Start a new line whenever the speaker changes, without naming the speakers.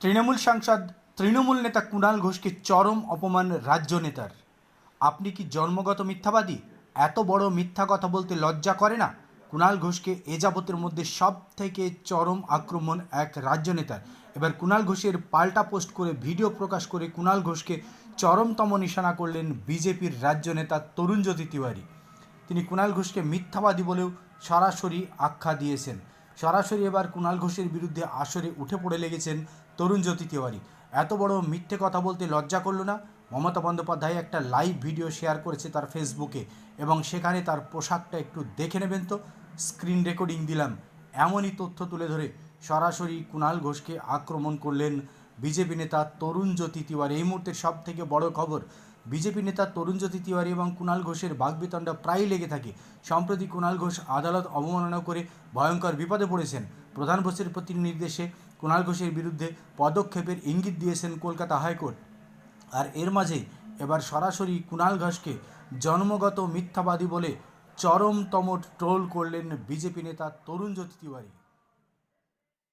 তৃণমূল সাংসদ, তৃণমূল নেতা কুণাল ঘোষকে চরম অপমান রাজ্য নেতার। আপনি কি জন্মগত মিথ্যাবাদী? এত বড় মিথ্যা কথা বলতে লজ্জা করে না? কুণাল ঘোষকে এ যাবতের মধ্যে সব থেকে চরম আক্রমণ এক রাজ্য নেতার। এবার কুণাল ঘোষের পাল্টা পোস্ট করে, ভিডিও প্রকাশ করে কুণাল ঘোষকে চরমতম নিশানা করলেন বিজেপির রাজ্য নেতা তরুণজ্যোতি তিওয়ারি। তিনি কুণাল ঘোষকে মিথ্যাবাদী বলেও সরাসরি আখ্যা দিয়েছেন। সরাসরি এবার কুণাল ঘোষের বিরুদ্ধে আসরে উঠে পড়ে লেগেছেন তরুণ জ্যোতি তিওয়ারি। এত বড় মিথ্যে কথা বলতে লজ্জা করল না। মমতা বন্দ্যোপাধ্যায় একটা লাইভ ভিডিও শেয়ার করেছে তার ফেসবুকে এবং সেখানে তার পোশাকটা একটু দেখে নেবেন তো। স্ক্রিন রেকর্ডিং দিলাম। এমনই তথ্য তুলে ধরে সরাসরি কুণাল ঘোষকে আক্রমণ করলেন বিজেপি নেতা তরুণ জ্যোতি তিওয়ারি। এই মুহূর্তের সব থেকে বড় খবর, বিজেপি নেতা তরুণ জ্যোতি তিওয়ারি এবং কুণাল ঘোষের বাগবিতণ্ডা প্রায়ই লেগে থাকে। সম্প্রতি কুণাল ঘোষ আদালত অবমাননা করে ভয়ঙ্কর বিপদে পড়েছেন। প্রধান ঘোষের প্রতি নির্দেশে কুণাল ঘোষের বিরুদ্ধে পদক্ষেপের ইঙ্গিত দিয়েছেন কলকাতা হাইকোর্ট। আর এর মাঝেই এবার সরাসরি কুণাল ঘোষকে জন্মগত মিথ্যাবাদী বলে চরমতম ট্রোল করলেন বিজেপি নেতা তরুণ জ্যোতি তিওয়ারি।